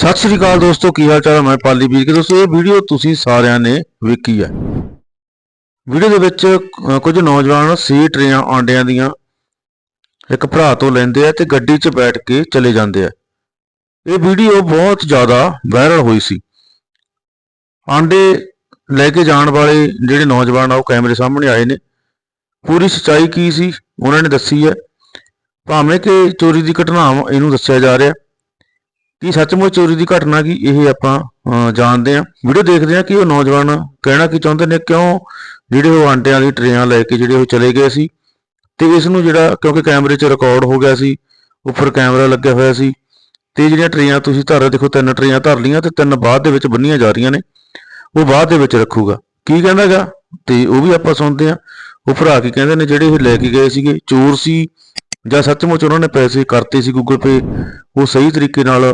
ਸਤਿ ਸ੍ਰੀ ਅਕਾਲ ਦੋਸਤੋ ਕੀ ਹਾਲ ਚਾਲ ਹੈ ਮੈਂ ਪਾਲੀ ਵੀਰ ਕੇ। ਦੋਸਤੋ ਇਹ ਵੀਡੀਓ ਤੁਸੀਂ ਸਾਰਿਆਂ ਨੇ ਵੇਖੀ ਹੈ ਵੀਡੀਓ ਦੇ ਵਿੱਚ ਅ, ਕੁਝ ਨੌਜਵਾਨ ਸੀ ਟਰੇਆਂ ਆਂਡਿਆਂ ਦੀਆਂ। ਇੱਕ ਭਰਾ ਤੋਂ ਲੈਂਦੇ ਆ ਤੇ ਗੱਡੀ 'ਚ ਬੈਠ ਕੇ ਚਲੇ ਜਾਂਦੇ ਆ। ਇਹ ਵੀਡੀਓ ਬਹੁਤ ਜ਼ਿਆਦਾ ਵਾਇਰਲ ਹੋਈ ਸੀ। ਆਂਡੇ ਲੈ ਕੇ ਜਾਣ ਵਾਲੇ ਜਿਹੜੇ ਨੌਜਵਾਨ ਆ ਉਹ ਕੈਮਰੇ ਸਾਹਮਣੇ ਆਏ ਨੇ। ਪੂਰੀ ਸੱਚਾਈ ਕੀ ਸੀ ਉਹਨਾਂ ਨੇ ਦੱਸੀ ਹੈ ਭਾਵੇਂ ਕਿ ਚੋਰੀ ਦੀ ਘਟਨਾ ਇਹਨੂੰ ਦੱਸਿਆ ਜਾ ਰਿਹਾ। ਕੀ ਸੱਚਮੁੱਚ ਚੋਰੀ ਦੀ ਘਟਨਾ ਕੀ ਇਹ ਆਪਾਂ ਅ, ਜਾਣਦੇ ਹਾਂ। ਵੀਡੀਓ ਦੇਖਦੇ ਹਾਂ ਕਿ ਉਹ ਨੌਜਵਾਨ ਕਹਿਣਾ ਕੀ ਚਾਹੁੰਦੇ ਨੇ ਕਿਉਂ ਜਿਹੜੇ ਉਹ ਆਂਟਿਆਂ ਦੀ ਟਰੇਆਂ ਲੈ ਕੇ ਜਿਹੜੇ ਉਹ ਚਲੇ ਗਏ ਸੀ ਤੇ ਇਸ ਨੂੰ ਜਿਹੜਾ ਕਿਉਂਕਿ ਕੈਮਰੇ 'ਚ ਰਿਕਾਰਡ ਹੋ ਗਿਆ ਸੀ ਉੱਪਰ ਕੈਮਰਾ ਲੱਗਿਆ ਹੋਇਆ ਸੀ ਤੇ ਜਿਹੜੀਆਂ ਟਰੇਆਂ ਤੁਸੀਂ ਧਰ ਰਹੇ ਦੇਖੋ ਤਿੰਨ ਟਰੇਆਂ ਧਰ ਲੀਆਂ ਤੇ ਤਿੰਨ ਬਾਅਦ ਦੇ ਵਿੱਚ ਬੰਨੀਆਂ ਜਾ ਰਹੀਆਂ ਨੇ ਉਹ ਬਾਅਦ ਦੇ ਵਿੱਚ ਰੱਖੂਗਾ। ਕੀ ਕਹਿੰਦਾਗਾ? ਤੇ ਉਹ ਵੀ ਆਪਾਂ ਸੁਣਦੇ ਹਾਂ। ਉਹ ਭਰਾ ਕੀ ਕਹਿੰਦੇ ਨੇ ਜਿਹੜੇ ਇਹ ਲੈ ਕੇ ਗਏ ਸੀਗੇ ਚੋਰ ਸੀ ਜਾਂ ਸੱਚਮੁੱਚ ਉਹਨਾਂ ਨੇ ਪੈਸੇ ਕਰਤੇ ਸੀ ਗੂਗਲ ਪੇ ਉਹ ਸਹੀ ਤਰੀਕੇ ਨਾਲ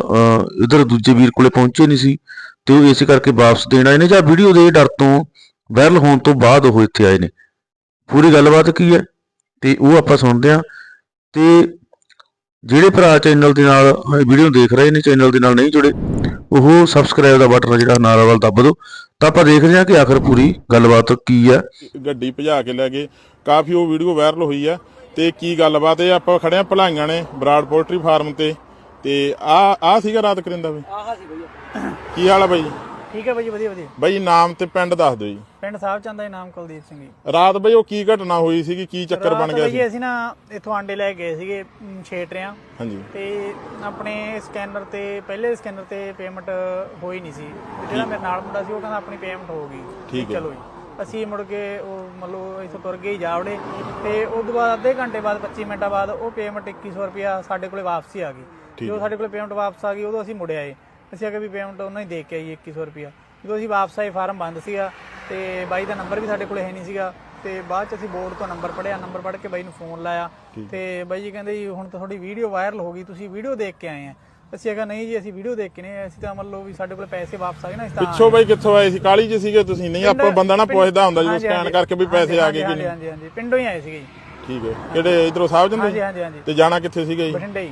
ਇਧਰ ਦੂਜੇ ਵੀਰ ਕੋਲੇ ਪਹੁੰਚੇ ਨਹੀਂ ਸੀ ਤੇ ਉਹ ਇਸੇ ਕਰਕੇ ਵਾਪਸ ਦੇਣ ਆਏ ਨੇ ਜਾਂ ਵੀਡੀਓ ਦੇ ਡਰ ਤੋਂ ਵਾਇਰਲ ਹੋਣ ਤੋਂ ਬਾਅਦ ਉਹ ਇੱਥੇ ਆਏ ਨੇ। ਪੂਰੀ ਗੱਲਬਾਤ ਕੀ ਹੈ? ਤੇ ਉਹ ਆਪਾਂ ਸੁਣਦੇ ਹਾਂ। ਤੇ ਜਿਹੜੇ ਭਰਾ ਚੈਨਲ ਦੇ ਨਾਲ ਵੀਡੀਓ ਦੇਖ ਰਹੇ ਨੇ ਚੈਨਲ ਦੇ ਨਾਲ ਨਹੀਂ ਜੁੜੇ, ਉਹ ਸਬਸਕ੍ਰਾਈਬ ਦਾ ਬਟਨ ਜਿਹੜਾ ਨਾਰਾ ਵੱਲ ਦੱਬ ਦਿਓ। ਤਾਂ ਆਪਾਂ ਦੇਖਦੇ ਹਾਂ ਕਿ ਆਖਰ ਪੂਰੀ ਗੱਲਬਾਤ ਕੀ ਹੈ। ਗੱਡੀ ਭਜਾ ਕੇ ਲੈ ਗਏ। ਕਾਫੀ ਉਹ ਵੀਡੀਓ ਵਾਇਰਲ ਹੋਈ ਹੈ ਤੇ ਕੀ ਗੱਲਬਾਤ ਇਹ ਆਪਾਂ ਖੜੇ ਆ ਭਲਾਈਆਂ ਨੇ ਬਰਾੜ ਪੋਲਟਰੀ ਫਾਰਮ ਤੇ ਤੇ ਆ ਆ ਸੀਗਾ ਰਾਤ ਕਰਿੰਦਾ ਬਈ? ਆਹਾ ਸੀ ਭਈਆ ਕੀ ਹਾਲ ਆ ਬਾਈ? ਠੀਕ ਹੈ ਭਾਜੀ ਵਧੀਆ ਵਧੀਆ। ਬਾਈ ਨਾਮ ਤੇ ਪਿੰਡ ਦੱਸ ਦਿਓ ਜੀ। ਪਿੰਡ ਸਾਹਿਬ ਚੰਦ ਦਾ ਨਾਮ ਕੁਲਦੀਪ ਸਿੰਘ ਜੀ। ਰਾਤ ਬਈ ਉਹ ਕੀ ਘਟਨਾ ਹੋਈ ਸੀਗੀ? ਕੀ ਚੱਕਰ ਬਣ ਗਿਆ ਸੀ? ਅਸੀਂ ਨਾ ਇੱਥੋਂ ਆਂਡੇ ਲੈ ਗਏ ਸੀਗੇ ਅਮ, ਛੇ ਟਰਿਆਂ ਹਾਂਜੀ। ਤੇ ਆਪਣੇ ਸਕੈਨਰ ਤੇ ਪਹਿਲੇ ਸਕੈਨਰ ਤੇ ਪੇਮੈਂਟ ਹੋਈ ਨਹੀਂ ਸੀ। ਜਿਹੜਾ ਮੇਰੇ ਨਾਲ ਮੁੰਡਾ ਸੀ ਉਹ ਕਹਿੰਦਾ ਆਪਣੀ ਪੇਮੈਂਟ ਹੋ ਗਈ। ਠੀਕ ਹੈ। ਚਲੋ ਜੀ। ਅਸੀਂ ਮੁੜ ਕੇ ਉਹ ਮਤਲਬ ਇੱਥੋਂ ਤੁਰ ਗਏ ਜਾਵੜੇ ਤੇ ਉਸ ਤੋਂ ਬਾਅਦ ਅੱਧੇ ਘੰਟੇ ਬਾਅਦ 25 ਮਿੰਟਾਂ ਬਾਅਦ ਉਹ ਪੇਮੈਂਟ 2100 ਰੁਪਿਆ ਸਾਡੇ ਕੋਲੇ ਵਾਪਸੀ ਆ ਗਈ। ਜਦੋਂ ਸਾਡੇ ਕੋਲੇ ਪੇਮੈਂਟ ਵਾਪਸ ਆ ਗਈ ਉਦੋਂ ਅਸੀਂ ਮੁੜ ਆਏ। ਅਸੀਂ ਅਗੇ ਵੀ ਪੇਮੈਂਟ ਉਹਨਾਂ ਹੀ ਦੇ ਕੇ ਆਈ 2100 ਰੁਪਿਆ ਜਦੋਂ ਅਸੀਂ ਵਾਪਸ ਆਏ ਫਾਰਮ ਬੰਦ ਸੀਗਾ ਤੇ ਬਾਈ ਦਾ ਨੰਬਰ ਵੀ ਸਾਡੇ ਕੋਲੇ ਹੈ ਨਹੀਂ ਸੀਗਾ ਤੇ ਬਾਅਦ ਚ ਅਸੀਂ ਬੋਰਡ ਤੋਂ ਨੰਬਰ ਪੜਿਆ ਨੰਬਰ ਪੜ ਕੇ ਬਾਈ ਨੂੰ ਫੋਨ ਲਾਇਆ ਤੇ ਬਾਈ ਜੀ ਕਹਿੰਦੇ ਜੀ ਹੁਣ ਤਾਂ ਤੁਹਾਡੀ ਵੀਡੀਓ ਵਾਇਰਲ ਹੋ ਗਈ ਤੁਸੀਂ ਵੀਡੀਓ ਦੇਖ ਕੇ ਆਏ ਆ। ਅਸੀਂ ਅਗਾ ਨਹੀਂ ਜੀ ਅਸੀਂ ਵੀਡੀਓ ਦੇਖ ਕੇ ਆਏ, ਅਸੀਂ ਤਾਂ ਮੰਨ ਲਓ ਵੀ ਸਾਡੇ ਕੋਲ ਪੈਸੇ ਵਾਪਸ ਆ ਗਏ ਨਾ ਇਸ ਤਾਂ ਪਿੱਛੋਂ ਬਾਈ ਕਿੱਥੋਂ ਆਏ ਸੀ? ਕਾਲੀ ਚ ਸੀਗੇ ਤੁਸੀਂ? ਨਹੀਂ ਆਪਾਂ ਬੰਦਾ ਨਾ ਪੁੱਛਦਾ ਹੁੰਦਾ ਜਦੋਂ ਸਕੈਨ ਕਰਕੇ ਵੀ ਪੈਸੇ ਆ ਗਏ ਕਿ ਨਹੀਂ। ਹਾਂਜੀ ਹਾਂਜੀ। ਪਿੰਡੋਂ ਹੀ ਆਏ ਸੀਗੇ ਜੀ। ਠੀਕ ਹੈ। ਕਿਹੜੇ ਇਧਰੋਂ ਸਾਹਿਬ ਹਾਂਜੀ ਹਾਂਜੀ ਹਾਂਜੀ। ਤੇ ਜਾਣਾ ਕਿੱਥੇ ਸੀਗਾ ਜੀ? ਬਠਿੰਡੇ ਹੀ।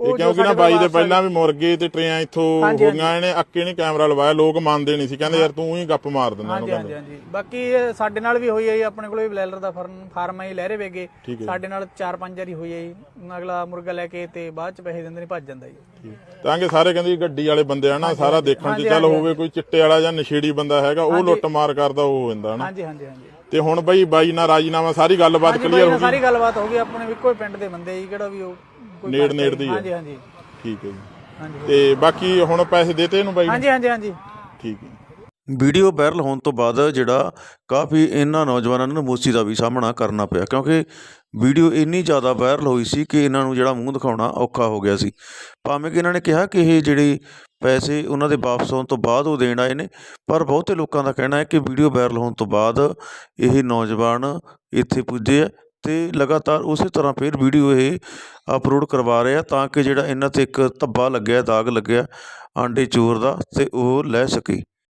ਇਹ ਕਿਉਂਕਿ ਨਾ ਬਾਈ ਦੇ ਪਹਿਲਾਂ ਵੀ ਮੁਰਗੇ ਤੇ ਟਰੇਆਂ ਇੱਥੋਂ ਹਾਂਜੀ, ਹੋਈਆਂ ਇਹਨੇ ਅੱਕੇ ਨਹੀਂ ਕੈਮਰਾ ਲਵਾਇਆ ਲੋਕ ਮੰਨਦੇ ਨਹੀਂ ਸੀ। ਕਹਿੰਦੇ ਯਾਰ ਤੂੰ ਹੀ ਗੱਪ ਮਾਰ ਦਿੰਦਾ ਉਹਨੂੰ ਹਾਂਜੀ ਹਾਂਜੀ। ਬਾਕੀ ਸਾਡੇ ਨਾਲ ਵੀ ਹੋਈ ਹੈ ਆਪਣੇ ਕੋਲ ਵੀ ਬਲੈਲਰ ਦਾ ਫਾਰਮ ਫਾਰਮ ਹੈ ਲਹਿਰੇ ਵੇਗੇ। ਹੈ। ਸਾਡੇ ਨਾਲ 4-5 ਵਾਰੀ ਹੋਈ ਹੈ ਅਗਲਾ ਮੁਰਗਾ ਲੈ ਕੇ ਤੇ ਬਾਅਦ ਚ ਪੈਸੇ ਦਿੰਦੇ ਨਹੀਂ ਭੱਜ ਜਾਂਦਾ ਜੀ। ਤਾਂ ਕਿ ਸਾਰੇ ਕਹਿੰਦੇ ਗੱਡੀ ਵਾਲੇ ਬੰਦੇ ਆ ਨਾ ਸਾਰਾ ਦੇਖਣ 'ਚ ਚੱਲ ਹੋਵੇ ਕੋਈ ਚਿੱਟੇ ਵਾਲਾ ਜਾਂ ਨਸ਼ੇੜੀ ਬੰਦਾ ਹੈਗਾ ਉਹ ਲੁੱਟ ਮਾਰ ਕਰਦਾ ਉਹ ਹੋ ਜਾਂਦਾ ਨਾ। ਹਾਂਜੀ ਹਾਂਜੀ ਹਾਂਜੀ। ਤੇ ਹੁਣ ਬਈ ਬਾਈ ਨਾਲ ਰਾਜੀਨਾਮਾ ਸਾਰੀ ਗੱਲਬਾਤ ਹਾਂਜੀ ਕਲੀਅਰ ਬਾਈ ਹੋ ਨਾਲ ਸਾਰੀ ਗੱਲਬਾਤ ਹੋ ਗਈ ਆਪਣੇ ਵੀ ਇੱਕੋ ਹੀ ਪਿੰਡ ਦੇ ਬੰਦੇ ਜੀ ਕਿਹੜਾ ਵੀ ਉਹ ਕੋਈ ਨੇੜ- ਨੇੜ। ਦੀ ਹੈ। ਹਾਂਜੀ ਹਾਂਜੀ ਠੀਕ ਹੈ ਜੀ ਹਾਂਜੀ ਤੇ ਬਾਕੀ ਹੁਣ ਪੈਸੇ ਦੇਤੇ ਇਹਨੂੰ ਬਾਈ ਨੂੰ? ਹਾਂਜੀ ਹਾਂਜੀ ਹਾਂਜੀ ਠੀਕ ਹੈ ਵੀਡੀਓ ਵਾਇਰਲ ਹੋਣ ਤੋਂ ਬਾਅਦ ਜਿਹੜਾ ਕਾਫੀ ਇਹਨਾਂ ਨੌਜਵਾਨਾਂ ਨੂੰ ਮੂਸੀ ਦਾ ਵੀ ਸਾਹਮਣਾ ਕਰਨਾ ਪਿਆ ਕਿਉਂਕਿ ਵੀਡੀਓ ਇੰਨੀ ਜ਼ਿਆਦਾ ਵਾਇਰਲ ਹੋਈ ਸੀ ਕਿ ਇਹਨਾਂ ਨੂੰ ਜਿਹੜਾ ਮੂੰਹ ਦਿਖਾਉਣਾ ਔਖਾ ਹੋ ਗਿਆ ਸੀ। ਭਾਵੇਂ ਕਿ ਇਹਨਾਂ ਨੇ ਕਿਹਾ ਕਿ ਇਹ ਜਿਹੜੇ ਪੈਸੇ ਉਹਨਾਂ ਦੇ ਵਾਪਸ ਹੋਣ ਤੋਂ ਬਾਅਦ ਉਹ ਦੇਣ ਆਏ ਨੇ, ਪਰ ਬਹੁਤੇ ਲੋਕਾਂ ਦਾ ਕਹਿਣਾ ਹੈ ਕਿ ਵੀਡੀਓ ਵਾਇਰਲ ਹੋਣ ਤੋਂ ਬਾਅਦ ਇਹ ਨੌਜਵਾਨ ਇੱਥੇ ਪੁੱਜੇ ਆ ਤੇ ਲਗਾਤਾਰ ਉਸੇ ਤਰ੍ਹਾਂ ਫਿਰ ਵੀਡੀਓ ਇਹ ਅਪਲੋਡ ਕਰਵਾ ਰਿਹਾ ਤਾਂ ਕਿ ਜਿਹੜਾ ਇਹਨਾਂ ਤੇ ਇੱਕ ਧੱਬਾ ਲੱਗਿਆ, ਦਾਗ ਲੱਗਿਆ ਆਂਡੇ ਚੋਰ ਦਾ ਤੇ ਉਹ ਲੈ ਸਕੇ।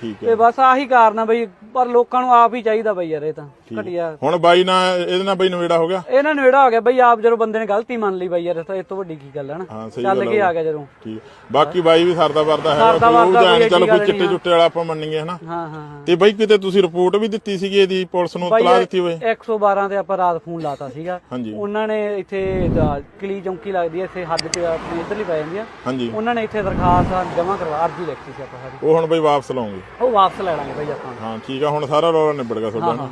ਠੀਕ ਤੇ ਬਸ ਆਹੀ ਕਾਰਨ ਆ ਬਈ ਪਰ ਲੋਕਾਂ ਨੂੰ ਆਪ ਹੀ ਚਾਹੀਦਾ ਬਈ ਯਾਰ ਇਹ ਤਾਂ ਘਟਿਆ। ਹੁਣ ਬਾਈ ਨਾਲ ਇਹਦੇ ਨਾਲ ਬਾਈ ਨਵੇੜਾ ਹੋ ਗਿਆ? ਇਹਨਾਂ ਨੇੜਾ ਹੋ ਗਿਆ ਬਈ ਆਪ ਜਦੋਂ ਬੰਦੇ ਨੇ ਗਲਤੀ ਮੰਨ ਲਈ ਬਈ ਯਾਰ ਤਾਂ ਇਹ ਤੋਂ ਵੱਡੀ ਕੀ ਗੱਲ ਹੈ ਨਾ। ਹਾਂ ਸਹੀ ਚੱਲ ਗੱਲ ਕੇ ਆ ਗਿਆ ਜਦੋਂ। ਠੀਕ। ਬਾਕੀ ਬਾਈ ਵੀ ਸਰਦਾ ਵਰਦਾ ਹੈ ਸਰਦਾ ਉਹ ਵਰਦਾ ਜਾਣ ਕੋਈ ਚਲੋ ਐਡੀ ਕੋਈ ਗੱਲ ਚਿੱਟੇ ਨਹੀਂ ਚੁੱਟੇ ਵਾਲਾ ਆਪਾਂ ਮੰਨੀਏ ਹਨਾ? ਹਾਂ ਹਾਂ ਹਾਂ। ਤੇ ਬਾਈ ਕਿਤੇ ਤੁਸੀਂ ਰਿਪੋਰਟ ਵੀ ਦਿੱਤੀ ਸੀਗੀ ਇਹਦੀ ਪੁਲਿਸ ਨੂੰ ਬਾਈ ਤਲਾ ਦਿੱਤੀ ਹੋਏ 112 ਤੇ ਆਪਾਂ ਰਾਤ ਫੋਨ ਲਾਤਾ ਸੀਗਾ। ਹਾਂਜੀ। ਉਹਨਾਂ ਨੇ ਇੱਥੇ ਦਾ- ਕਲੀ ਚੌਂਕੀ ਲੱਗਦੀ ਹੈ ਇੱਥੇ ਹੱਦ ਤੇ ਆਪਣੀ ਇੱਧਰਲੀ ਪੈ ਜਾਂਦੀ ਆ। ਹਾਂਜੀ। ਉਹਨਾਂ ਨੇ ਇੱਥੇ ਦਰਖਾਸਤ ਜਮ੍ਹਾਂ ਕਰਵਾ ਅਰਜੀ ਲਿਖਤੀ ਸੀ ਆਪਾਂ ਸਾਰੀ। ਉਹ ਹੁਣ ਬਾਈ ਵਾਪਸ ਲਾਉਂਗੇ। ਉਹ ਵਾਪਸ ਲੈ ਲਾਂਗੇ ਬਈ ਆਪਾਂ। ਹਾਂ ਠੀਕ ਆ ਹੁਣ ਸਾਰਾ ਰੌਲਾ ਨਿਬੜ ਗਿਆ ਤੁਹਾਡਾ ਹਾਂ ਹਾਂ